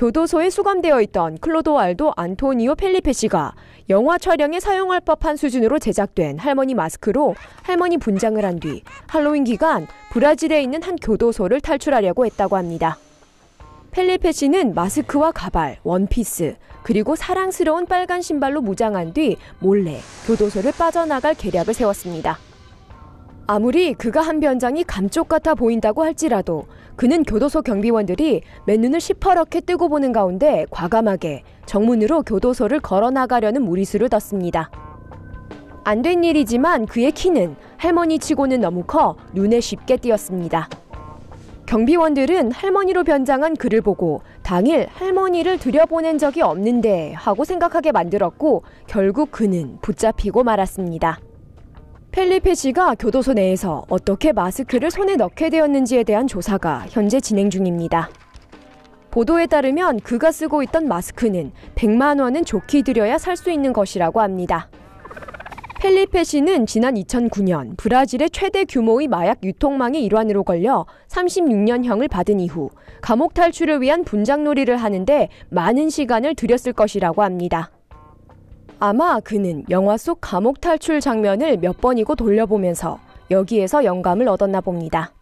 교도소에 수감되어 있던 클로도알도 안토니오 펠리페 씨가 영화 촬영에 사용할 법한 수준으로 제작된 할머니 마스크로 할머니 분장을 한 뒤 할로윈 기간 브라질에 있는 한 교도소를 탈출하려고 했다고 합니다. 펠리페 씨는 마스크와 가발, 원피스, 그리고 사랑스러운 빨간 신발로 무장한 뒤 몰래 교도소를 빠져나갈 계략을 세웠습니다. 아무리 그가 한 변장이 감쪽 같아 보인다고 할지라도 그는 교도소 경비원들이 맨눈을 시퍼렇게 뜨고 보는 가운데 과감하게 정문으로 교도소를 걸어 나가려는 무리수를 뒀습니다. 안 된 일이지만 그의 키는 할머니 치고는 너무 커 눈에 쉽게 띄었습니다. 경비원들은 할머니로 변장한 그를 보고 당일 할머니를 들여보낸 적이 없는데 하고 생각하게 만들었고 결국 그는 붙잡히고 말았습니다. 펠리페 씨가 교도소 내에서 어떻게 마스크를 손에 넣게 되었는지에 대한 조사가 현재 진행 중입니다. 보도에 따르면 그가 쓰고 있던 마스크는 100만 원은 좋게 들여야 살 수 있는 것이라고 합니다. 펠리페 씨는 지난 2009년 브라질의 최대 규모의 마약 유통망의 일환으로 걸려 36년형을 받은 이후 감옥 탈출을 위한 분장놀이를 하는데 많은 시간을 들였을 것이라고 합니다. 아마 그는 영화 속 감옥 탈출 장면을 몇 번이고 돌려보면서 여기에서 영감을 얻었나 봅니다.